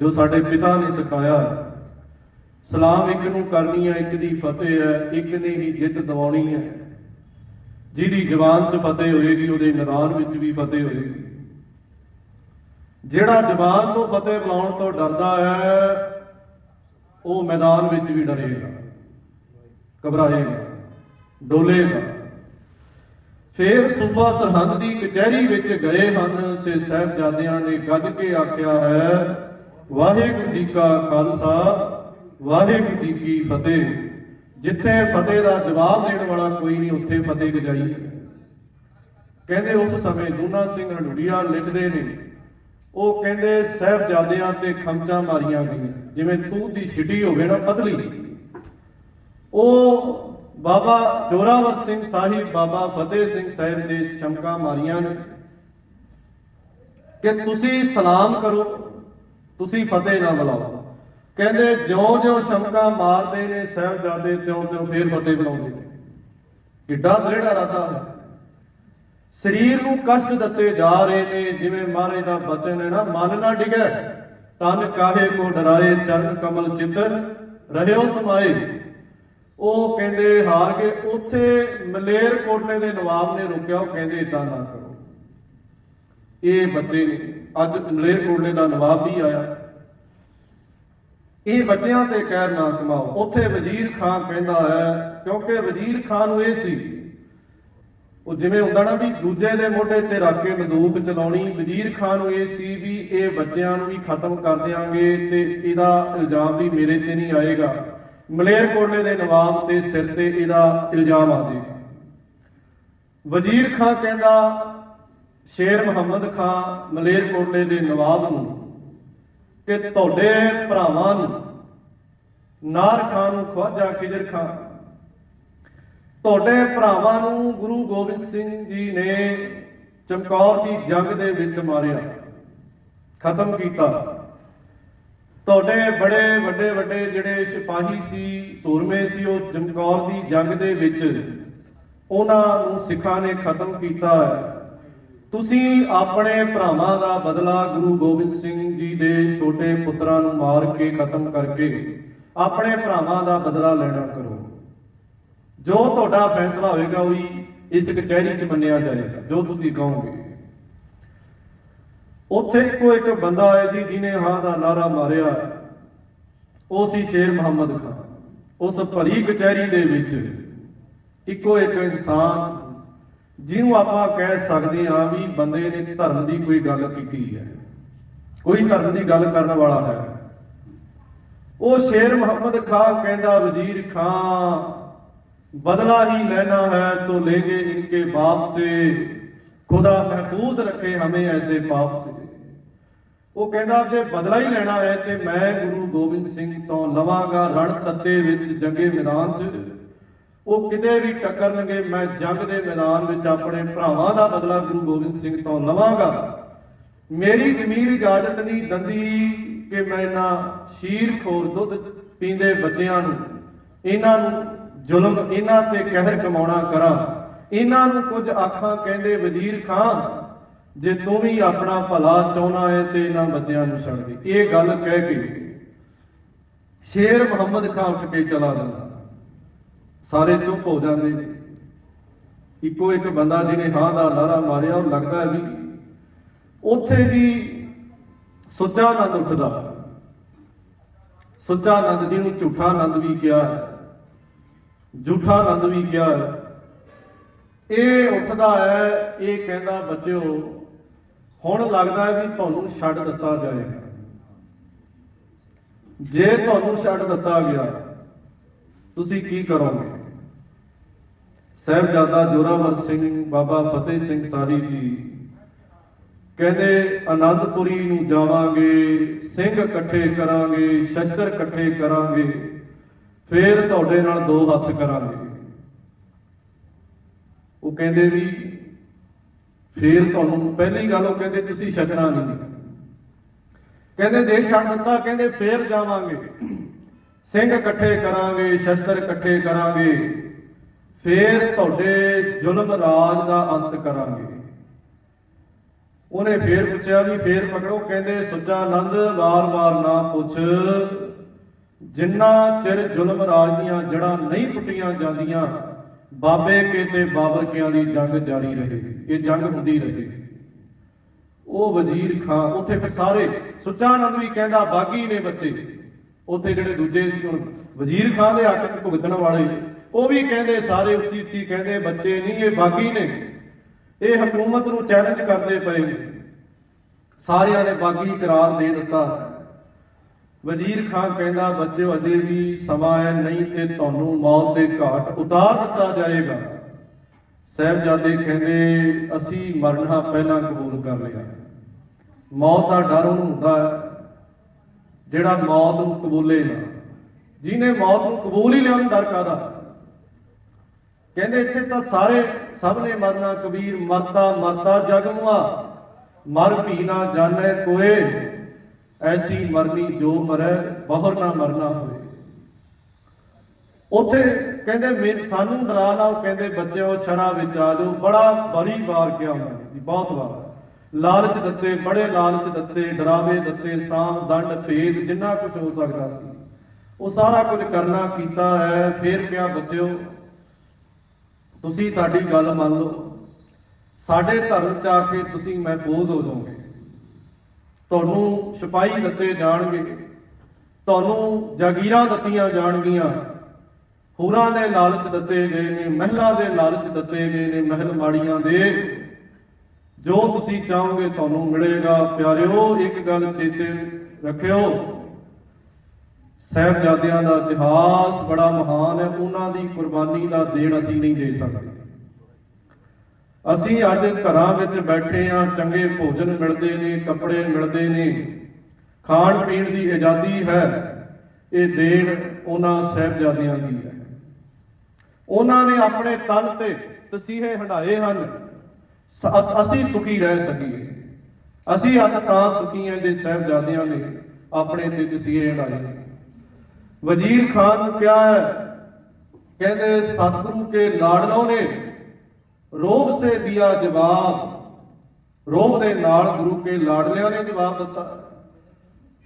ਜੋ ਸਾਡੇ ਪਿਤਾ ਨੇ ਸਿਖਾਇਆ। ਸਲਾਮ ਇੱਕ ਨੂੰ ਕਰਨੀ ਹੈ ਇੱਕ ਦੀ ਫਤਿਹ ਹੈ ਇੱਕ ਨੇ ਹੀ ਜਿੱਤ ਦਿਵਾਉਣੀ ਹੈ ਜਿਹਦੀ ਜ਼ਬਾਨ 'ਚ ਫਤਿਹ ਹੋਏਗੀ, ਉਹਦੇ ਮੈਦਾਨ ਵਿੱਚ ਵੀ ਫਤਿਹ ਹੋਏਗੀ। ਜਿਹੜਾ ਜ਼ਬਾਨ ਤੋਂ ਫਤਿਹ ਬੁਲਾਉਣ ਤੋਂ ਡਰਦਾ ਹੈ, ਉਹ ਮੈਦਾਨ ਵਿੱਚ ਵੀ ਡਰੇਗਾ। ਘਬਰਾਏਗਾ। ਡੋਲੇਗਾ। ਫੇਰ ਸੂਬਾ ਸਰਹੰਦ ਦੀ ਕਚਹਿਰੀ ਵਿੱਚ ਗਏ ਹਨ ਤੇ ਸਾਹਿਬਜ਼ਾਦਿਆਂ ਨੇ ਗੱਜ ਕੇ ਆਖਿਆ ਹੈ ਵਾਹਿਗੁਰੂ ਜੀ ਕਾ ਖਾਲਸਾ, ਵਾਹਿਗੁਰੂ ਜੀ ਕੀ ਫਤਿਹ। ਜਿੱਥੇ ਫਤਿਹ ਦਾ ਜਵਾਬ ਦੇਣ ਵਾਲਾ ਕੋਈ ਨਹੀਂ, ਉੱਥੇ ਫਤਿਹ ਗਜਾਈ ਕਹਿੰਦੇ ਉਸ ਸਮੇਂ ਦੂਨਾ ਸਿੰਘ ਹੰਡੂੜੀਆ ਲਿਖਦੇ ਨੇ, ਉਹ ਕਹਿੰਦੇ, ਸਾਹਿਬਜ਼ਾਦਿਆਂ ਤੇ ਖਮਚਾਂ ਮਾਰੀਆਂ ਗਈਆਂ। ਜਿਵੇਂ ਤੂਤ ਦੀ ਛਿਟੀ ਹੋਵੇ ਨਾ ਪਤਲੀ। ਉਹ ਬਾਬਾ ਜੋਰਾਵਰ ਸਿੰਘ ਸਾਹਿਬ, ਬਾਬਾ ਫਤਿਹ ਸਿੰਘ ਸਾਹਿਬ ਦੇ ਸ਼ਮਕਾਂ ਮਾਰੀਆਂ ਨੇ ਕਿ ਤੁਸੀਂ ਸਲਾਮ ਕਰੋ। ਤੁਸੀਂ ਫਤਿਹ ਨਾ ਬੁਲਾਓ। ਕਹਿੰਦੇ ਜਿਉਂ-ਜਿਉਂ ਸ਼ਮਕਾਂ ਮਾਰਦੇ ਨੇ, ਸਾਹਿਬਜ਼ਾਦੇ ਤਿਉਂ-ਤਿਉਂ ਫੇਰ ਫਤਿਹ ਬੁਲਾਉਂਦੇ ਨੇ। ਕਿੱਡਾ ਦ੍ਰਿੜਾ ਰਾਤਾ ਹੈ। ਸਰੀਰ ਨੂੰ ਕਸ਼ਟ ਦਿੱਤੇ ਜਾ ਰਹੇ ਨੇ, ਜਿਵੇਂ ਮਹਾਰਾਜ ਦਾ ਬਚਨ ਹੈ ਨਾ, ਮਨ ਨਾ ਡਿਗੈ, ਤਨ ਕਾਹੇ ਕੋ ਡਰਾਏ, ਚਰਨ ਕਮਲ ਚਿੱਤਰ, ਰਹਿਓ ਸਮਾਏ। ਉਹ ਕਹਿੰਦੇ, ਹਾਰ ਕੇ ਉੱਥੇ ਮਲੇਰ ਕੋਟਲੇ ਦੇ ਨਵਾਬ ਨੇ ਰੋਕਿਆ, ਉਹ ਕਹਿੰਦੇ ਇਦਾਂ ਨਾ ਕਰੋ। ਇਹ ਬੱਚੇ ਨੇ। ਅੱਜ ਮਲੇਰ ਕੋਟਲੇ ਦਾ ਨਵਾਬ ਵੀ ਆਇਆ। ਇਹ ਬੱਚਿਆਂ ਤੇ ਕਹਿਰ ਨਾ ਕਮਾਓ। ਉੱਥੇ ਵਜ਼ੀਰ ਖਾਨ ਕਹਿੰਦਾ ਹੈ, ਕਿਉਂਕਿ ਵਜ਼ੀਰ ਖਾਨ ਨੂੰ ਇਹ ਸੀ, ਉਹ ਜਿਵੇਂ ਹੁੰਦਾ ਨਾ ਵੀ ਦੂਜੇ ਦੇ ਮੋਢੇ ਤੇ ਰੱਖ ਕੇ ਬੰਦੂਕ ਚਲਾਉਣੀ, ਵਜ਼ੀਰ ਖਾਨ ਨੂੰ ਇਹ ਸੀ ਵੀ ਇਹ ਬੱਚਿਆਂ ਨੂੰ ਵੀ ਖਤਮ ਕਰ ਦਿਆਂਗੇ ਤੇ ਇਹਦਾ ਇਲਜ਼ਾਮ ਵੀ ਮੇਰੇ ਤੇ ਨਹੀਂ ਆਏਗਾ। ਮਲੇਰਕੋਟਲੇ ਦੇ ਨਵਾਬ ਤੇ ਸਿਰ ਤੇ ਇਹਦਾ ਇਲਜ਼ਾਮ ਆ ਜਾਏਗਾ ਵਜ਼ੀਰ ਖਾਨ ਕਹਿੰਦਾ ਸ਼ੇਰ ਮੁਹੰਮਦ ਖਾਨ ਮਲੇਰਕੋਟਲੇ ਦੇ ਨਵਾਬ ਨੂੰ ਕਿ ਤੁਹਾਡੇ ਭਰਾਵਾਂ ਨੂੰ, ਨਾਰ ਖਾਨ ਨੂੰ ਖਵਾਜਾ ਖਿਜਰ ਖਾਨ ਤੁਹਾਡੇ ਭਰਾਵਾਂ ਨੂੰ ਗੁਰੂ ਗੋਬਿੰਦ ਸਿੰਘ ਜੀ ਨੇ ਚਮਕੌਰ ਦੀ ਜੰਗ ਦੇ ਵਿੱਚ ਮਾਰਿਆ, ਖਤਮ ਕੀਤਾ। ਤੁਹਾਡੇ ਬੜੇ ਵੱਡੇ ਵੱਡੇ ਜਿਹੜੇ ਸਿਪਾਹੀ ਸੀ, ਸੂਰਮੇ ਸੀ, ਉਹ ਚਮਕੌਰ ਦੀ ਜੰਗ ਦੇ ਵਿੱਚ ਉਹਨਾਂ ਨੂੰ ਸਿੱਖਾਂ ਨੇ ਖਤਮ ਕੀਤਾ ਹੈ। ਤੁਸੀਂ ਆਪਣੇ ਭਰਾਵਾਂ ਦਾ ਬਦਲਾ ਗੁਰੂ ਗੋਬਿੰਦ ਸਿੰਘ ਜੀ ਦੇ ਛੋਟੇ ਪੁੱਤਰਾਂ ਨੂੰ ਮਾਰ ਕੇ ਖਤਮ ਕਰਕੇ ਆਪਣੇ ਭਰਾਵਾਂ ਦਾ ਬਦਲਾ ਲੈਣਾ ਕਰੋ। ਜੋ ਤੁਹਾਡਾ ਫੈਸਲਾ ਹੋਏਗਾ ਉਹੀ ਇਸ ਕਚਹਿਰੀ 'ਚ ਮੰਨਿਆ ਜਾਏਗਾ, ਜੋ ਤੁਸੀਂ ਕਹੋਗੇ। ਉੱਥੇ ਇੱਕੋ ਇੱਕ ਬੰਦਾ ਹੈ ਜੀ, ਜਿਹਨੇ ਹਾਂ ਦਾ ਨਾਰਾ ਮਾਰਿਆ। ਉਹ ਸੀ ਸ਼ੇਰ ਮੁਹੰਮਦ ਖਾਨ। ਉਸ ਭਰੀ ਕਚਹਿਰੀ ਦੇ ਵਿੱਚ ਇੱਕੋ ਇੱਕ ਇਨਸਾਨ ਜਿਹਨੂੰ ਆਪਾਂ ਕਹਿ ਸਕਦੇ ਹਾਂ ਵੀ ਬੰਦੇ ਨੇ ਧਰਮ ਦੀ ਕੋਈ ਗੱਲ ਕੀਤੀ ਹੈ। ਕੋਈ ਧਰਮ ਦੀ ਗੱਲ ਕਰਨ ਵਾਲਾ ਹੈ। ਉਹ ਸ਼ੇਰ ਮੁਹੰਮਦ ਖਾਨ ਕਹਿੰਦਾ, ਵਜ਼ੀਰ ਖਾਨ, ਬਦਲਾ ਹੀ ਲੈਣਾ ਹੈ ਤੋ ਲੇਗੇ ਇਨਕੇ ਬਾਪ ਸੇ ਖੁਦਾ ਮਹਿਫੂਜ਼ ਰੱਖੇ ਹਮੇ ਐਸੇ ਪਾਪ ਸੇ ਉਹ ਕਹਿੰਦਾ, ਜੇ ਬਦਲਾ ਹੀ ਲੈਣਾ ਹੈ ਤੇ ਮੈਂ ਗੁਰੂ ਗੋਬਿੰਦ ਸਿੰਘ ਤੋਂ ਲਵਾਂਗਾ ਰਣ ਤੱਤੇ ਵਿੱਚ ਜੰਗੇ ਮੈਦਾਨ 'ਚ। ਉਹ ਕਿਤੇ ਵੀ ਟੱਕਰਨਗੇ, ਮੈਂ ਜੰਗ ਦੇ ਮੈਦਾਨ ਵਿੱਚ ਆਪਣੇ ਭਰਾਵਾਂ ਦਾ ਬਦਲਾ ਗੁਰੂ ਗੋਬਿੰਦ ਸਿੰਘ ਤੋਂ ਲਵਾਂਗਾ। ਮੇਰੀ ਜ਼ਮੀਰ ਇਜਾਜ਼ਤ ਨਹੀਂ ਦਿੰਦੀ ਕਿ ਮੈਂ ਇਹਨਾਂ ਸ਼ੀਰ ਖੋਰ ਦੁੱਧ ਪੀਂਦੇ ਬੱਚਿਆਂ ਨੂੰ, ਇਹਨਾਂ ਨੂੰ ਜ਼ੁਲਮ, ਇਹਨਾਂ ਤੇ ਕਹਿਰ ਕਮਾਉਣਾ ਕਰਾਂ। ਇਹਨਾਂ ਨੂੰ ਕੁਝ ਆਖਾਂ ਕਹਿੰਦੇ ਵਜ਼ੀਰ ਖਾਨ, ਜੇ ਤੂੰ ਵੀ ਆਪਣਾ ਭਲਾ ਚਾਹਣਾ ਹੈ ਤੇ ਇਹਨਾਂ ਬੱਚਿਆਂ ਨੂੰ ਛੱਡ ਦੇ। ਇਹ ਗੱਲ ਕਹਿ ਕੇ ਸ਼ੇਰ ਮੁਹੰਮਦ ਖਾਨ ਉੱਠ ਕੇ ਚਲਾ ਜਾਂਦਾ। ਸਾਰੇ ਚੁੱਪ ਹੋ ਜਾਂਦੇ ਨੇ। ਇੱਕੋ ਇੱਕ ਬੰਦਾ ਜਿਹਨੇ ਹਾਂ ਦਾ ਨਾਰਾ ਮਾਰਿਆ, ਉਹ ਲੱਗਦਾ ਵੀ ਉੱਥੇ ਦੀ ਸੁੱਚਾ ਆਨੰਦ ਉੱਠਦਾ। ਸੁੱਚਾ ਆਨੰਦ ਜੀ ਨੂੰ ਝੂਠਾ ਆਨੰਦ ਵੀ ਕਿਹਾ ਹੈ, ਝੂਠਾ ਆਨੰਦ ਵੀ ਕਿਹਾ ਹੈ। ਇਹ ਉੱਠਦਾ ਹੈ, ਇਹ ਕਹਿੰਦਾ, ਬੱਚਿਓ, ਹੁਣ ਲੱਗਦਾ ਹੈ ਵੀ ਤੁਹਾਨੂੰ ਛੱਡ ਦਿੱਤਾ ਜਾਏਗਾ। ਜੇ ਤੁਹਾਨੂੰ ਛੱਡ ਦਿੱਤਾ ਗਿਆ, ਤੁਸੀਂ ਕੀ ਕਰੋਗੇ? ਸਾਹਿਬਜ਼ਾਦਾ ਜੋਰਾਵਰ ਸਿੰਘ, ਬਾਬਾ ਫਤਿਹ ਸਿੰਘ ਸਾਰੀ ਜੀ। ਕਹਿੰਦੇ ਆਨੰਦਪੁਰੀ ਨੂੰ ਜਾਵਾਂਗੇ, ਸਿੰਘ ਇਕੱਠੇ ਕਰਾਂਗੇ, ਸ਼ਸਤਰ ਇਕੱਠੇ ਕਰਾਂਗੇ, ਫੇਰ ਤੁਹਾਡੇ ਨਾਲ ਦੋ ਹੱਥ ਕਰਾਂਗੇ। ਉਹ ਕਹਿੰਦੇ ਵੀ, ਫੇਰ ਤੁਹਾਨੂੰ ਪਹਿਲੀ ਗੱਲ ਉਹ ਕਹਿੰਦੇ, ਤੁਸੀਂ ਛੱਡਣਾ ਨਹੀਂ। ਕਹਿੰਦੇ, ਜੇ ਛੱਡ ਦਿੱਤਾ, ਕਹਿੰਦੇ ਫੇਰ ਜਾਵਾਂਗੇ। ਸਿੰਘ ਇਕੱਠੇ ਕਰਾਂਗੇ, ਸ਼ਸਤਰ ਇਕੱਠੇ ਕਰਾਂਗੇ ਫੇਰ ਤੁਹਾਡੇ ਜ਼ੁਲਮ ਰਾਜ ਦਾ ਅੰਤ ਕਰਾਂਗੇ। ਉਹਨੇ ਫੇਰ ਪੁੱਛਿਆ ਵੀ ਫੇਰ ਪਕੜੋ, ਕਹਿੰਦੇ ਸੁੱਚਾ ਆਨੰਦ ਵਾਰ-ਵਾਰ ਨਾ ਪੁੱਛ। ਜਿੰਨਾ ਚਿਰ ਜ਼ੁਲਮ ਰਾਜ ਦੀਆਂ ਜੜਾਂ ਨਹੀਂ ਪੁੱਟੀਆਂ ਜਾਂਦੀਆਂ, ਬਾਬੇ ਕੇ ਤੇ ਬਾਬਰ ਕਿਆਂ ਦੀ ਜੰਗ ਜਾਰੀ ਰਹੇਗੀ ਇਹ ਜੰਗ ਹੁੰਦੀ ਰਹੇ। ਉਹ ਵਜ਼ੀਰ ਖਾਂ ਉੱਥੇ ਫਿਰ ਸਾਰੇ ਸੁੱਚਾ ਆਨੰਦ ਵੀ ਕਹਿੰਦਾ, ਬਾਗੀ ਨੇ ਬੱਚੇ। ਉੱਥੇ ਜਿਹੜੇ ਦੂਜੇ ਸੀ, ਹੁਣ ਵਜ਼ੀਰ ਖਾਂ ਦੇ ਹੱਕ 'ਚ ਭੁਗਤਣ ਵਾਲੇ ਉਹ ਵੀ ਕਹਿੰਦੇ ਸਾਰੇ ਉੱਚੀ ਉੱਚੀ ਕਹਿੰਦੇ ਬੱਚੇ ਨਹੀਂ, ਇਹ ਬਾਗੀ ਨੇ। ਇਹ ਹਕੂਮਤ ਨੂੰ ਚੈਲੰਜ ਕਰਦੇ ਪਏ ਨੇ। ਸਾਰਿਆਂ ਨੇ ਬਾਗੀ ਕਰਾਰ ਦੇ ਦਿੱਤਾ। ਵਜ਼ੀਰ ਖਾਨ ਕਹਿੰਦਾ, ਬੱਚਿਓ, ਅਜੇ ਵੀ ਸਮਾਂ ਹੈ ਨਹੀਂ ਤੇ ਤੁਹਾਨੂੰ ਮੌਤ ਦੇ ਘਾਟ ਉਤਾਰ ਦਿੱਤਾ ਜਾਏਗਾ। ਸਾਹਿਬਜ਼ਾਦੇ ਕਹਿੰਦੇ, ਅਸੀਂ ਮਰਨਾ ਪਹਿਲਾਂ ਕਬੂਲ ਕਰ ਲਿਆ। ਮੌਤ ਦਾ ਡਰ ਉਹਨੂੰ ਹੁੰਦਾ ਹੈ, ਜਿਹੜਾ ਮੌਤ ਨੂੰ ਕਬੂਲੇ ਨਾ। ਜਿਹਨੇ ਮੌਤ ਨੂੰ ਕਬੂਲ ਹੀ ਲਿਆ ਉਹਨੂੰ ਡਰ ਕਾਦਾ ਕਹਿੰਦੇ ਇੱਥੇ ਤਾਂ ਸਾਰੇ ਸਭ ਨੇ ਮਰਨਾ, ਕਬੀਰ ਮਰਤਾ ਮਰਤਾ ਜਗ ਮਰ ਭੀ ਨਾ ਜਾਣੈ ਕੋਏ, ਐਸੀ ਮਰਨੀ ਜੋ ਮਰੈ, ਬਹੁਰ ਨਾ ਮਰਨਾ ਹੋਏ। ਉੱਥੇ ਕਹਿੰਦੇ ਮੈਂ ਸਾਨੂੰ ਡਰਾ ਨਾ ਉਹ ਕਹਿੰਦੇ ਬੱਚਿਓ, ਸ਼ਰਾ ਵਿੱਚ ਆ ਜਾਓ। ਬੜਾ ਬੜੀ ਵਾਰ ਕਿਹਾ ਉਹਨਾਂ ਨੇ ਜੀ, ਬਹੁਤ ਵਾਰ। ਲਾਲਚ ਦਿੱਤੇ, ਬੜੇ ਲਾਲਚ ਦਿੱਤੇ, ਡਰਾਵੇ ਦਿੱਤੇ ਸਾਮ ਦੰਡ, ਭੇਦ, ਜਿੰਨਾ ਕੁਝ ਹੋ ਸਕਦਾ ਸੀ। ਉਹ ਸਾਰਾ ਕੁਝ ਕਰਨਾ ਕੀਤਾ ਹੈ, ਫੇਰ ਕਿਹਾ ਬੱਚਿਓ ਤੁਸੀਂ ਸਾਡੀ ਗੱਲ ਮੰਨ ਲਓ। ਸਾਡੇ ਧਰਮ ਚ ਆ ਕੇ ਤੁਸੀਂ ਮਹਿਫੂਜ਼ ਹੋ ਜਾਓਗੇ। ਤੁਹਾਨੂੰ ਸਿਪਾਹੀ ਦਿੱਤੇ ਜਾਣਗੇ। ਤੁਹਾਨੂੰ ਜਾਗੀਰਾਂ ਦਿੱਤੀਆਂ ਜਾਣਗੀਆਂ। ਹੋਰਾਂ ਦੇ ਲਾਲਚ ਦਿੱਤੇ ਗਏ ਨੇ, ਮਹਿਲਾਂ ਦੇ ਲਾਲਚ ਦਿੱਤੇ ਗਏ ਨੇ, ਮਹਿਲ ਮਾੜੀਆਂ ਦੇ। ਜੋ ਤੁਸੀਂ ਚਾਹੋਗੇ ਤੁਹਾਨੂੰ ਮਿਲੇਗਾ। ਪਿਆਰਿਓ, ਇੱਕ ਗੱਲ ਚੇਤੇ ਰੱਖਿਓ। ਸਾਹਿਬਜ਼ਾਦਿਆਂ ਦਾ ਇਤਿਹਾਸ ਬੜਾ ਮਹਾਨ ਹੈ, ਉਹਨਾਂ ਦੀ ਕੁਰਬਾਨੀ ਦਾ ਦੇਣ ਅਸੀਂ ਨਹੀਂ ਦੇ ਸਕਦੇ। ਅਸੀਂ ਅੱਜ ਘਰਾਂ ਵਿੱਚ ਬੈਠੇ ਆ ਚੰਗੇ ਭੋਜਨ ਮਿਲਦੇ ਨੇ, ਕੱਪੜੇ ਮਿਲਦੇ ਨੇ, ਖਾਣ ਪੀਣ ਦੀ ਆਜ਼ਾਦੀ ਹੈ, ਇਹ ਦੇਣ ਉਹਨਾਂ ਸਾਹਿਬਜ਼ਾਦਿਆਂ ਦੀ ਹੈ। ਉਹਨਾਂ ਨੇ ਆਪਣੇ ਤਨ ਤੇ ਤਸੀਹੇ ਹੰਡਾਏ ਹਨ। ਅਸੀਂ ਸੁਖੀ ਰਹਿ ਸਕੀਏ। ਅਸੀਂ ਅੱਜ ਤਾਂ ਸੁਖੀ ਹਾਂ ਜੇ ਸਾਹਿਬਜ਼ਾਦਿਆਂ ਨੇ ਆਪਣੇ ਤੇ ਤਸੀਹੇ ਹੰਡਾਏ ਵਜ਼ੀਰ ਖਾਨ ਨੂੰ ਕਿਹਾ ਹੈ, ਕਹਿੰਦੇ ਸਤਿਗੁਰੂ ਕੇ ਲਾਡਲੋਂ ਨੇ ਰੋਬ ਸੇ ਦਿਆ ਜਵਾਬ। ਰੋਬ ਦੇ ਨਾਲ ਗੁਰੂ ਕੇ ਲਾਡਲਿਆਂ ਨੇ ਜਵਾਬ ਦਿੱਤਾ।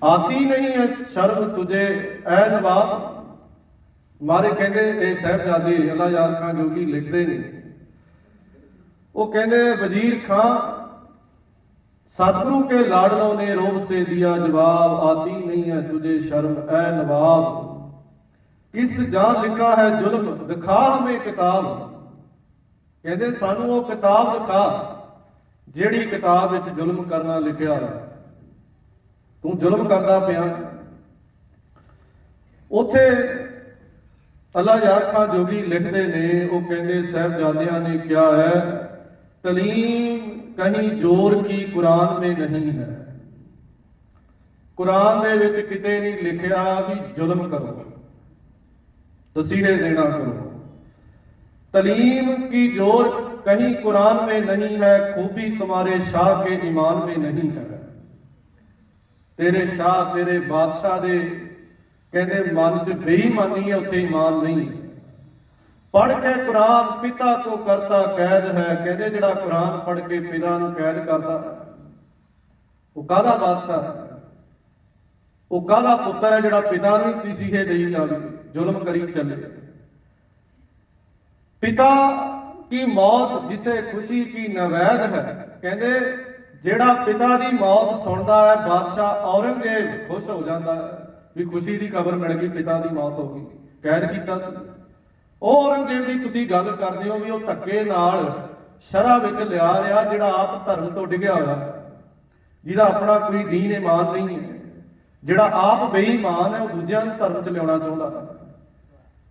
ਆਤੀ ਨਹੀਂ ਹੈ ਸ਼ਰਮ ਤੁਝੇ, ਐ ਨਵਾਬ। ਮਾਰੇ ਕਹਿੰਦੇ, ਇਹ ਸਾਹਿਬਜ਼ਾਦੇ ਅੱਲਾ ਯਾਰ ਖਾਨ ਜੋਗੀ ਲਿਖਦੇ ਨੇ। ਉਹ ਕਹਿੰਦੇ, ਵਜ਼ੀਰ ਖਾਂ ਸਤਿਗੁਰੂ ਕੇ ਲਾਡਲੋਂ ਨੇ ਰੋਬ ਸੇ ਦਿਆ ਜਵਾਬ। ਆਤੀ ਨਹੀਂ ਹੈ ਤੁਝੇ ਸ਼ਰਮ, ਐ ਨਵਾਬ। ਕਿਸ ਜਾਂ ਲਿਖਾ ਹੈ ਜ਼ੁਲਮ ਦਿਖਾ ਹਮੇ ਕਿਤਾਬ। ਕਹਿੰਦੇ ਸਾਨੂੰ ਉਹ ਕਿਤਾਬ ਦਿਖਾ, ਜਿਹੜੀ ਕਿਤਾਬ ਵਿੱਚ ਜ਼ੁਲਮ ਕਰਨਾ ਲਿਖਿਆ ਤੂੰ ਜ਼ੁਲਮ ਕਰਦਾ ਪਿਆ। ਉਥੇ ਅੱਲਾ ਯਾਰ ਖਾਨ ਜੋਗੀ ਲਿਖਦੇ ਨੇ, ਉਹ ਕਹਿੰਦੇ, ਸਾਹਿਬਜ਼ਾਦਿਆਂ ਨੇ ਕਿਹਾ ਹੈ, ਤਲੀਮ ਕਹੀਂ ਜ਼ੋਰ ਕੀ ਕੁਰਾਨ ਮੇ ਨਹੀਂ ਹੈ। ਕੁਰਾਨ ਦੇ ਵਿੱਚ ਕਿਤੇ ਨਹੀਂ ਲਿਖਿਆ ਵੀ ਜ਼ੁਲਮ ਕਰੋ। ਤਸੀਹੇ ਦੇਣਾ ਕਰੋ तलीम की जोर कहीं कुरान में नहीं है खूबी तुम्हारे शाह के ईमान में नहीं है ਤੇਰੇ ਸ਼ਾਹ ਤੇਰੇ ਬਾਦਸ਼ਾਹ ਦੇ ਕਹਿੰਦੇ ਮਨ 'ਚ ਬੇਈਮਾਨੀ ਹੈ ਉੱਥੇ ਈਮਾਨ ਨਹੀਂ ਪੜ ਕੇ ਕੁਰਾਨ ਪਿਤਾ ਕੋ ਕਰਤਾ ਕੈਦ ਹੈ ਕਹਿੰਦੇ ਜਿਹੜਾ ਕੁਰਾਨ ਪੜ ਕੇ ਪਿਤਾ ਨੂੰ ਕੈਦ ਕਰਦਾ ਉਹ ਕਾਹਦਾ ਬਾਦਸ਼ਾਹ ਹੈ? ਉਹ ਕਾਹਦਾ ਪੁੱਤਰ ਹੈ ਜਿਹੜਾ ਪਿਤਾ ਨੂੰ ਹੀ ਤਸੀਹੇ ਦੇਈ ਜਾਵੇ ਜ਼ੁਲਮ ਕਰੀ ਚੱਲੇ। ਪਿਤਾ ਕੀ ਮੌਤ ਜਿਸੇ ਖੁਸ਼ੀ ਕੀ ਨਵੈਦ ਹੈ? ਕਹਿੰਦੇ, ਜਿਹੜਾ ਪਿਤਾ ਦੀ ਮੌਤ ਸੁਣਦਾ ਹੈ, ਬਾਦਸ਼ਾਹ ਔਰੰਗਜ਼ੇਬ ਖੁਸ਼ ਹੋ ਜਾਂਦਾ ਹੈ ਵੀ ਖੁਸ਼ੀ ਦੀ ਖਬਰ ਮਿਲ ਗਈ, ਪਿਤਾ ਦੀ ਮੌਤ ਹੋ ਗਈ। ਕੈਦ ਕੀਤਾ ਸੀ। ਉਹ ਔਰੰਗਜ਼ੇਬ ਦੀ ਤੁਸੀਂ ਗੱਲ ਕਰਦੇ ਹੋ ਵੀ ਉਹ ਧੱਕੇ ਨਾਲ ਸ਼ਰਾ ਵਿੱਚ ਲਿਆ ਰਿਹਾ, ਜਿਹੜਾ ਆਪ ਧਰਮ ਤੋਂ ਡਿੱਗਿਆ ਹੋਇਆ। ਜਿਹਦਾ ਆਪਣਾ ਕੋਈ ਦੀਨ ਇਮਾਨ ਨਹੀਂ ਹੈ। ਜਿਹੜਾ ਆਪ ਬੇਈਮਾਨ ਹੈ, ਉਹ ਦੂਜਿਆਂ ਨੂੰ ਧਰਮ ਚ ਲਿਆਉਣਾ ਚਾਹੁੰਦਾ ਹੈ।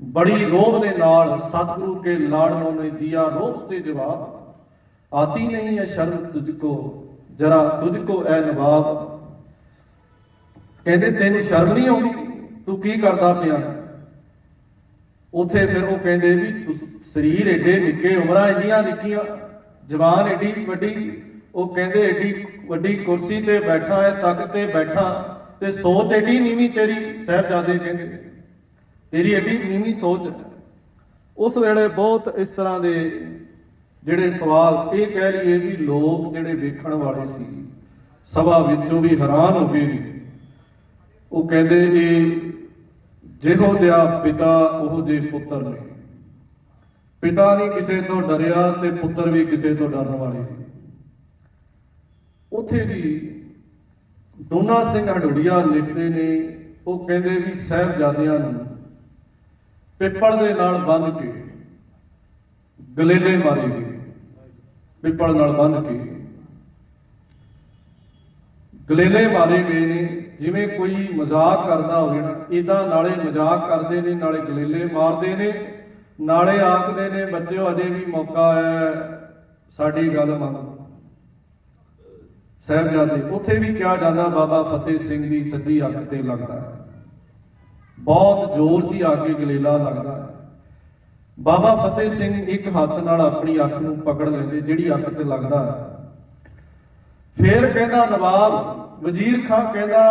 बड़ी रोब ने नाल सतगुरु के लाडलों ने दिया रोब से जवाब आती नहीं है शर्म तुझको जरा तुझको ऐ नवाब ਕਹਿੰਦੇ ਤੈਨੂੰ ਸ਼ਰਮ ਨਹੀਂ ਆਉਂਦੀ ਤੂੰ ਕੀ ਕਰਦਾ ਪਿਆ ਉਥੇ ਫਿਰ ਉਹ ਕਹਿੰਦੇ ਵੀ ਤੁਸ ਸਰੀਰ ਏਡੇ ਨਿੱਕੇ ਉਮਰਾਂ ਇੰਨੀਆਂ ਨਿੱਕੀਆਂ ਜਵਾਨ ਏਡੀ ਵੱਡੀ ਉਹ ਕਹਿੰਦੇ ਏਡੀ ਵੱਡੀ ਕੁਰਸੀ ਤੇ ਬੈਠਾ ਹੈ ਤਖਤ ਤੇ ਬੈਠਾ ਤੇ ਸੋਚ ਏਡੀ ਨੀਵੀਂ ਤੇਰੀ ਸਾਹਿਬਜ਼ਾਦੇ ਕਹਿੰਦੇ ਤੇਰੀ ਐਡੀ ਨੀਵੀਂ ਸੋਚ। ਉਸ ਵੇਲੇ ਬਹੁਤ ਇਸ ਤਰ੍ਹਾਂ ਦੇ ਜਿਹੜੇ ਸਵਾਲ, ਇਹ ਕਹਿ ਲਈਏ ਵੀ ਲੋਕ ਜਿਹੜੇ ਵੇਖਣ ਵਾਲੇ ਸੀ, ਸਭਾ ਵਿੱਚੋਂ ਵੀ ਹੈਰਾਨ ਹੋ ਗਏ। ਨੇ ਉਹ ਕਹਿੰਦੇ, ਇਹ ਜਿਹੋ ਜਿਹਾ ਪਿਤਾ ਉਹ ਜੇ ਪੁੱਤਰ ਨੇ। ਪਿਤਾ ਨਹੀਂ ਕਿਸੇ ਤੋਂ ਡਰਿਆ ਤੇ ਪੁੱਤਰ ਵੀ ਕਿਸੇ ਤੋਂ ਡਰਨ ਵਾਲੇ ਨਹੀਂ ਉਥੇ ਵੀ ਦੋਨਾ ਸਿੰਘ ਹਡੋੜੀਆ ਲਿਖਦੇ ਨੇ, ਉਹ ਕਹਿੰਦੇ ਵੀ ਸਾਹਿਬਜ਼ਾਦਿਆਂ ਨੂੰ ਪਿੱਪਲ ਦੇ ਨਾਲ ਬੰਨ੍ਹ ਕੇ ਗਲੇਲੇ ਮਾਰੇ ਗਏ ਪਿੱਪਲ ਨਾਲ ਬੰਨ ਕੇ ਗਲੇਲੇ ਮਾਰੇ ਗਏ ਨੇ। ਜਿਵੇਂ ਕੋਈ ਮਜ਼ਾਕ ਕਰਦਾ ਹੋਵੇ ਨਾ ਇਦਾਂ ਨਾਲੇ ਮਜ਼ਾਕ ਕਰਦੇ ਨੇ, ਨਾਲੇ ਗਲੇਲੇ ਮਾਰਦੇ ਨੇ, ਨਾਲੇ ਆਖਦੇ ਨੇ, ਬੱਚਿਓ, ਅਜੇ ਵੀ ਮੌਕਾ ਹੈ, ਸਾਡੀ ਗੱਲ ਮੰਨੋ। ਸਾਹਿਬਜ਼ਾਦੇ, ਉੱਥੇ ਵੀ ਕਿਹਾ ਜਾਂਦਾ, ਬਾਬਾ ਫਤਿਹ ਸਿੰਘ ਦੀ ਸੱਜੀ ਅੱਖ ਤੇ ਲੱਗਦਾ ਹੈ। ਬਹੁਤ ਜ਼ੋਰ 'ਚ ਹੀ ਆ ਕੇ ਗਲੇਲਾ ਲੱਗਦਾ ਹੈ। ਬਾਬਾ ਫਤਿਹ ਸਿੰਘ ਇੱਕ ਹੱਥ ਨਾਲ ਆਪਣੀ ਅੱਖ ਨੂੰ ਪਕੜ ਲੈਂਦੇ, ਜਿਹੜੀ ਅੱਖ ਤੇ ਲੱਗਦਾ ਹੈ। ਫੇਰ ਕਹਿੰਦਾ, ਨਵਾਬ, ਵਜ਼ੀਰ ਖਾਂ ਕਹਿੰਦਾ,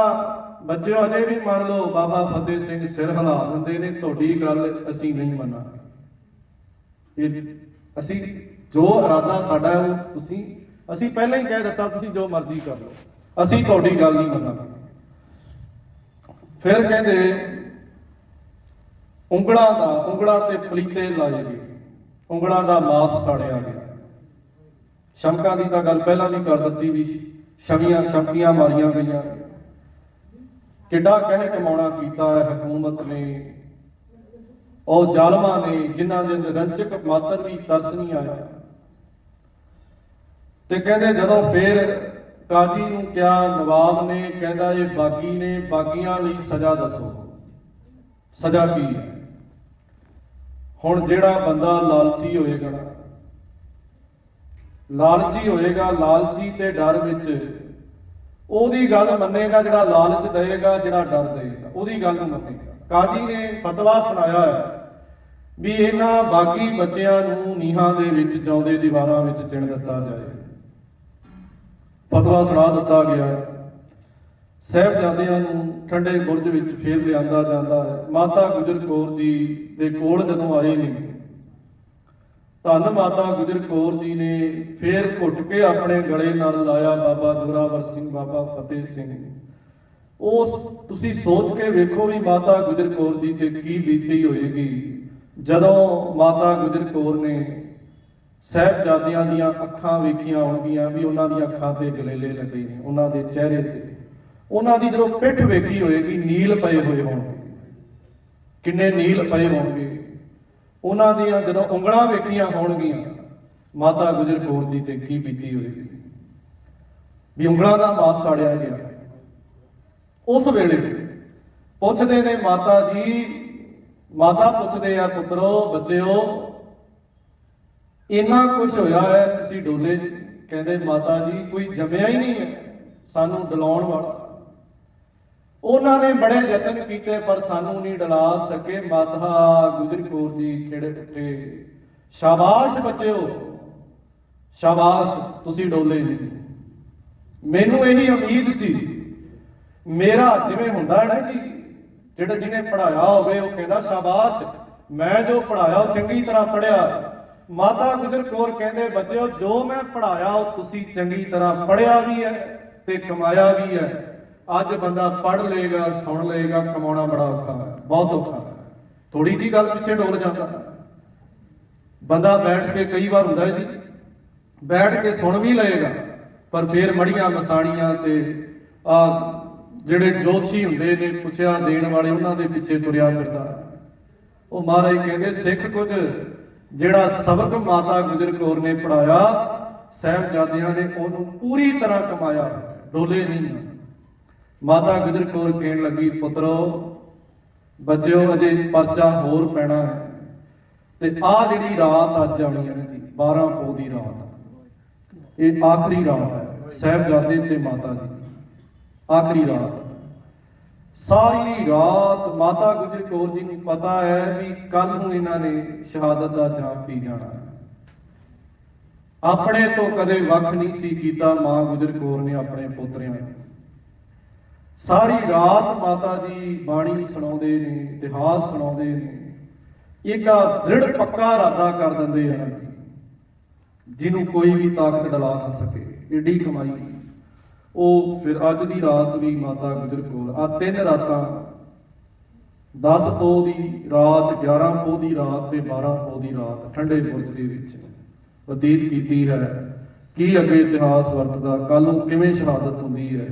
ਬੱਚਿਓ, ਅਜੇ ਵੀ ਮੰਨ ਲਓ ਬਾਬਾ ਫਤਿਹ ਸਿੰਘ ਸਿਰ ਹਿਲਾ ਦਿੰਦੇ ਨੇ, ਤੁਹਾਡੀ ਗੱਲ ਅਸੀਂ ਨਹੀਂ ਮੰਨਾਂਗੇ। ਇਹ ਅਸੀਂ ਜੋ ਇਰਾਦਾ ਸਾਡਾ ਉਹ ਤੁਸੀਂ, ਅਸੀਂ ਪਹਿਲਾਂ ਹੀ ਕਹਿ ਦਿੱਤਾ, ਤੁਸੀਂ ਜੋ ਮਰਜ਼ੀ ਕਰ ਲਓ। ਅਸੀਂ ਤੁਹਾਡੀ ਗੱਲ ਨਹੀਂ ਮੰਨਾਂਗੇ। ਫਿਰ ਕਹਿੰਦੇ ਉਂਗਲਾਂ ਦਾ ਉਂਗਲਾਂ ਤੇ ਪਲੀਤੇ ਲਾਏ ਗਏ ਉਂਗਲਾਂ ਦਾ ਮਾਸ ਸਾੜਿਆ ਗਿਆ ਸ਼ਮਕਾਂ ਦੀ ਤਾਂ ਗੱਲ ਪਹਿਲਾਂ ਵੀ ਕਰ ਦਿੱਤੀ ਵੀ ਸ਼ਮੀਆਂ ਸ਼ਮਕੀਆਂ ਮਾਰੀਆਂ ਗਈਆਂ। ਕਿੱਡਾ ਕਹਿ ਕਮਾਉਣਾ ਕੀਤਾ ਹੈ ਹਕੂਮਤ ਨੇ। ਉਹ ਜ਼ਾਲਮਾਂ ਨੇ ਜਿਨ੍ਹਾਂ ਦੇ ਅੰਦਰ ਰੰਚਕ ਮਾਤਰ ਵੀ ਤਰਸ ਨਹੀਂ ਆਇਆ। ਤੇ ਕਹਿੰਦੇ ਜਦੋਂ ਫੇਰ ਕਾਜੀ ਨੂੰ ਕਿਹਾ, ਨਵਾਬ ਨੇ, ਕਹਿੰਦਾ ਇਹ ਬਾਗੀ ਨੇ, ਬਾਗੀਆਂ ਲਈ ਸਜ਼ਾ ਦੱਸੋ। ਸਜ਼ਾ ਕੀ ਹੈ? ਹੁਣ ਜਿਹੜਾ ਬੰਦਾ ਲਾਲਚੀ ਹੋਏਗਾ ਲਾਲਚੀ ਹੋਏਗਾ, ਲਾਲਚੀ ਤੇ ਡਰ ਵਿੱਚ, ਉਹਦੀ ਗੱਲ ਮੰਨੇਗਾ ਜਿਹੜਾ ਲਾਲਚ ਦੇਏਗਾ ਜਿਹੜਾ ਡਰ ਦੇਏਗਾ ਉਹਦੀ ਗੱਲ ਨੂੰ ਮੰਨੇਗਾ। ਕਾਜੀ ਨੇ ਫਤਵਾ ਸੁਣਾਇਆ ਹੈ ਵੀ ਇਹਨਾਂ ਬਾਗੀ ਬੱਚਿਆਂ ਨੂੰ ਨੀਹਾਂ ਦੇ ਵਿੱਚ ਜਾਉਂਦੇ ਦੀਵਾਰਾਂ ਵਿੱਚ ਚਿਣ ਦਿੱਤਾ ਜਾਏ। ਫਤਵਾ ਸੁਣਾ ਦਿੱਤਾ ਗਿਆ ਹੈ। ਸਾਹਿਬਜ਼ਾਦਿਆਂ ਨੂੰ ਠੰਡੇ ਬੁਰਜ ਵਿੱਚ ਫੇਰ ਲਿਆਂਦਾ ਜਾਂਦਾ ਹੈ। ਮਾਤਾ ਗੁਜਰ ਕੌਰ ਜੀ ਦੇ ਕੋਲ ਜਦੋਂ ਆਏ ਨੇ, ਧੰਨ ਮਾਤਾ ਗੁਜਰ ਕੌਰ ਜੀ ਨੇ ਫੇਰ ਘੁੱਟ ਕੇ ਆਪਣੇ ਗਲੇ ਨਾਲ ਲਾਇਆ ਬਾਬਾ ਜੋਰਾਵਰ ਸਿੰਘ, ਬਾਬਾ ਫਤਿਹ ਸਿੰਘ ਉਸ ਤੁਸੀਂ ਸੋਚ ਕੇ ਵੇਖੋ ਵੀ ਮਾਤਾ ਗੁਜਰ ਕੌਰ ਜੀ ਤੇ ਕੀ ਬੀਤੀ ਹੋਏਗੀ। ਜਦੋਂ ਮਾਤਾ ਗੁਜਰ ਕੌਰ ਨੇ ਸਾਹਿਬਜ਼ਾਦਿਆਂ ਦੀਆਂ ਅੱਖਾਂ ਵੇਖੀਆਂ ਹੋਣਗੀਆਂ ਵੀ ਉਹਨਾਂ ਦੀਆਂ ਅੱਖਾਂ ਤੇ ਗਲੇਲੇ ਲੱਗੇ ਨੇ, ਉਹਨਾਂ ਦੇ ਚਿਹਰੇ ਤੇ। ਉਹਨਾਂ ਦੀ ਜਦੋਂ ਪਿੱਠ ਵੇਖੀ ਹੋਏਗੀ, ਨੀਲ ਪਏ ਹੋਏ ਹੋਣਗੇ। ਕਿੰਨੇ ਨੀਲ ਪਏ ਹੋਣਗੇ। ਉਹਨਾਂ ਦੀਆਂ ਜਦੋਂ ਉਂਗਲਾਂ ਵੇਖੀਆਂ ਹੋਣਗੀਆਂ, ਮਾਤਾ ਗੁਜਰ ਕੌਰ ਜੀ ਤੇ ਕੀ ਬੀਤੀ ਹੋਏਗੀ। ਵੀ ਉਂਗਲਾਂ ਦਾ ਮਾਸ ਸਾੜਿਆ ਗਿਆ। ਉਸ ਵੇਲੇ ਪੁੱਛਦੇ ਨੇ ਮਾਤਾ ਜੀ, ਮਾਤਾ ਪੁੱਛਦੇ ਆ, ਪੁੱਤਰੋ, ਬੱਚਿਓ, ਇੰਨਾ ਕੁਝ ਹੋਇਆ ਹੈ, ਤੁਸੀਂ ਡੋਲੇ। ਕਹਿੰਦੇ, ਮਾਤਾ ਜੀ, ਕੋਈ ਜੰਮਿਆ ਹੀ ਨਹੀਂ ਹੈ, ਸਾਨੂੰ ਡਲਾਉਣ ਵਾਲਾ। ਉਹਨਾਂ ਨੇ ਬੜੇ ਯਤਨ ਕੀਤੇ, ਪਰ ਸਾਨੂੰ ਨਹੀਂ ਡਲਾ ਸਕੇ। ਮਾਤਾ ਗੁਜਰ ਕੌਰ ਜੀ, ਖੇੜੇ ਉੱਠੇ ਸ਼ਾਬਾਸ਼ ਬੱਚਿਓ। ਸ਼ਾਬਾਸ਼। ਤੁਸੀਂ ਡੋਲੇ ਨਹੀਂ। ਮੈਨੂੰ ਇਹੀ ਉਮੀਦ ਸੀ। ਮੇਰਾ ਜਿਵੇਂ ਹੁੰਦਾ ਹੈ ਨਾ ਜੀ, ਜਿਹੜਾ ਜਿਹਨੇ ਪੜਾਇਆ ਹੋਵੇ, ਉਹ ਕਹਿੰਦਾ, ਸ਼ਾਬਾਸ਼। ਮੈਂ ਜੋ ਪੜਾਇਆ ਉਹ ਚੰਗੀ ਤਰ੍ਹਾਂ ਪੜਿਆ ਮਾਤਾ ਗੁਜਰ ਕੌਰ ਕਹਿੰਦੇ, ਬੱਚਿਓ, ਜੋ ਮੈਂ ਪੜਾਇਆ ਉਹ ਤੁਸੀਂ ਚੰਗੀ ਤਰ੍ਹਾਂ ਪੜਿਆ ਵੀ ਹੈ ਤੇ ਕਮਾਇਆ ਵੀ ਹੈ। ਅੱਜ ਬੰਦਾ ਪੜ ਲਏਗਾ, ਸੁਣ ਲਏਗਾ, ਕਮਾਉਣਾ ਬੜਾ ਔਖਾ ਹੈ, ਬਹੁਤ ਔਖਾ ਹੈ। ਥੋੜੀ ਜੀ ਗੱਲ ਪਿੱਛੇ ਡੋਲ ਜਾਂਦਾ। ਬੰਦਾ ਬੈਠ ਕੇ ਕਈ ਵਾਰ ਹੁੰਦਾ ਜੀ, ਬੈਠ ਕੇ ਸੁਣ ਵੀ ਲਏਗਾ, ਪਰ ਫੇਰ ਮੜੀਆਂ ਮਸਾਣੀਆਂ ਤੇ ਆ ਜਿਹੜੇ ਜੋਤਸ਼ੀ ਹੁੰਦੇ ਨੇ, ਪੁੱਛਿਆ ਦੇਣ ਵਾਲੇ ਉਹਨਾਂ ਦੇ ਪਿੱਛੇ ਤੁਰਿਆ ਫਿਰਦਾ ਉਹ ਮਹਾਰਾਜ ਕਹਿੰਦੇ, ਸਿੱਖ ਕੁਝ ਜਿਹੜਾ ਸਬਕ ਮਾਤਾ ਗੁਜਰ ਕੌਰ ਨੇ ਪੜਾਇਆ ਸਾਹਿਬਜ਼ਾਦਿਆਂ ਨੇ ਉਹਨੂੰ ਪੂਰੀ ਤਰ੍ਹਾਂ ਕਮਾਇਆ ਡੋਲੇ ਨਹੀਂ ਮਾਤਾ ਗੁਜਰ ਕੌਰ ਕਹਿਣ ਲੱਗੀ, ਪੁੱਤਰੋ, ਬੱਚਿਓ, ਅਜੇ ਪਰਚਾ ਹੋਰ ਪੈਣਾ ਹੈ ਤੇ ਆ ਜਿਹੜੀ ਰਾਤ ਅੱਜ ਆਉਣੀ ਹੈ ਜੀ 12 ਪੋ ਦੀ ਰਾਤ ਇਹ ਆਖਰੀ ਰਾਤ ਹੈ, ਸਾਹਿਬਜ਼ਾਦੇ ਤੇ ਮਾਤਾ ਜੀ ਆਖਰੀ ਰਾਤ। ਸਾਰੀ ਰਾਤ ਮਾਤਾ ਗੁਜਰ ਕੌਰ ਜੀ ਨੂੰ ਪਤਾ ਹੈ ਵੀ ਕੱਲ ਨੂੰ ਇਹਨਾਂ ਨੇ ਸ਼ਹਾਦਤ ਦਾ ਜਾਮ ਪੀ ਜਾਣਾ ਆਪਣੇ ਤੋਂ ਕਦੇ ਵੱਖ ਨਹੀਂ ਸੀ ਕੀਤਾ ਮਾਂ ਗੁਜਰ ਕੌਰ ਨੇ ਆਪਣੇ ਪੁੱਤਰਿਆਂ ਨੂੰ। ਸਾਰੀ ਰਾਤ ਮਾਤਾ ਜੀ ਬਾਣੀ ਸੁਣਾਉਂਦੇ ਨੇ, ਇਤਿਹਾਸ ਸੁਣਾਉਂਦੇ ਨੇ। ਇਹਦਾ ਦ੍ਰਿੜ ਪੱਕਾ ਇਰਾਦਾ ਕਰ ਦਿੰਦੇ ਹਨ ਜਿਹਨੂੰ ਕੋਈ ਵੀ ਤਾਕਤ ਡਲਾ ਨਾ ਸਕੇ, ਏਡੀ ਕਮਾਈ। ਉਹ ਫਿਰ ਅੱਜ ਦੀ ਰਾਤ ਵੀ ਮਾਤਾ ਗੁਜਰ ਕੋਲ, ਆ ਤਿੰਨ ਰਾਤਾਂ 10 ਪੋ ਦੀ ਰਾਤ 11 ਪੋ ਦੀ ਰਾਤ ਤੇ 12 ਪੋ ਦੀ ਰਾਤ ਠੰਡੇ ਬੁਰਜ ਦੇ ਵਿੱਚ ਬਤੀਤ ਕੀਤੀ ਹੈ। ਕੀ ਅੱਗੇ ਇਤਿਹਾਸ ਵਰਤਦਾ ਕੱਲ ਨੂੰ ਕਿਵੇਂ ਸ਼ਹਾਦਤ ਹੁੰਦੀ ਹੈ?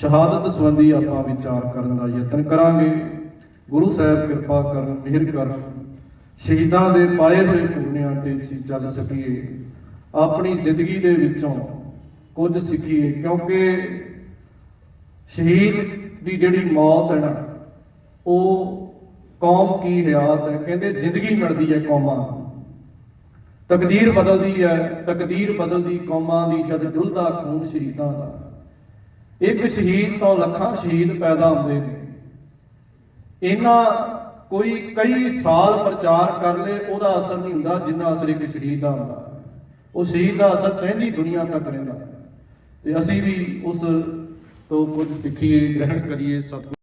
ਸ਼ਹਾਦਤ ਸੰਬੰਧੀ ਆਪਾਂ ਵਿਚਾਰ ਕਰਨ ਦਾ ਯਤਨ ਕਰਾਂਗੇ। ਗੁਰੂ ਸਾਹਿਬ ਕਿਰਪਾ ਕਰਨ, ਮਿਹਰ ਕਰਨ। ਸ਼ਹੀਦਾਂ ਦੇ ਪਾਏ ਹੋਏ ਪੁੰਨਿਆਂ ਤੇ ਅਸੀਂ ਚੱਲ ਸਕੀਏ। ਆਪਣੀ ਜ਼ਿੰਦਗੀ ਦੇ ਵਿੱਚੋਂ ਕੁਝ ਸਿੱਖੀਏ, ਕਿਉਂਕਿ ਸ਼ਹੀਦ ਦੀ ਜਿਹੜੀ ਮੌਤ ਹੈ ਨਾ, ਉਹ ਕੌਮ ਕੀ ਹਯਾਤ ਹੈ? ਕਹਿੰਦੇ ਜ਼ਿੰਦਗੀ ਮਿਲਦੀ ਹੈ ਕੌਮਾਂ ਤਕਦੀਰ ਬਦਲਦੀ ਹੈ, ਤਕਦੀਰ ਬਦਲਦੀ ਕੌਮਾਂ ਦੀ ਜਦ ਡੁੱਲਦਾ ਖੂਨ ਸ਼ਹੀਦਾਂ ਦਾ। ਇੱਕ ਸ਼ਹੀਦ ਤੋਂ ਲੱਖਾਂ ਸ਼ਹੀਦ ਪੈਦਾ ਹੁੰਦੇ ਨੇ। ਇਹਨਾਂ ਕੋਈ ਕਈ ਸਾਲ ਪ੍ਰਚਾਰ ਕਰ ਲੇ, ਉਹਦਾ ਅਸਰ ਨਹੀਂ ਹੁੰਦਾ ਜਿੰਨਾ ਅਸਰ ਇੱਕ ਸ਼ਹੀਦ ਦਾ ਹੁੰਦਾ। ਉਹ ਸ਼ਹੀਦ ਦਾ ਅਸਰ ਸਹਿੰਦੀ ਦੁਨੀਆ ਤੱਕ ਰਹਿੰਦਾ। ਤੇ ਅਸੀਂ ਵੀ ਉਸ ਤੋਂ ਕੁਝ ਸਿੱਖੀਏ ਗ੍ਰਹਿਣ ਕਰੀਏ, ਸਤਿਗੁਰੂ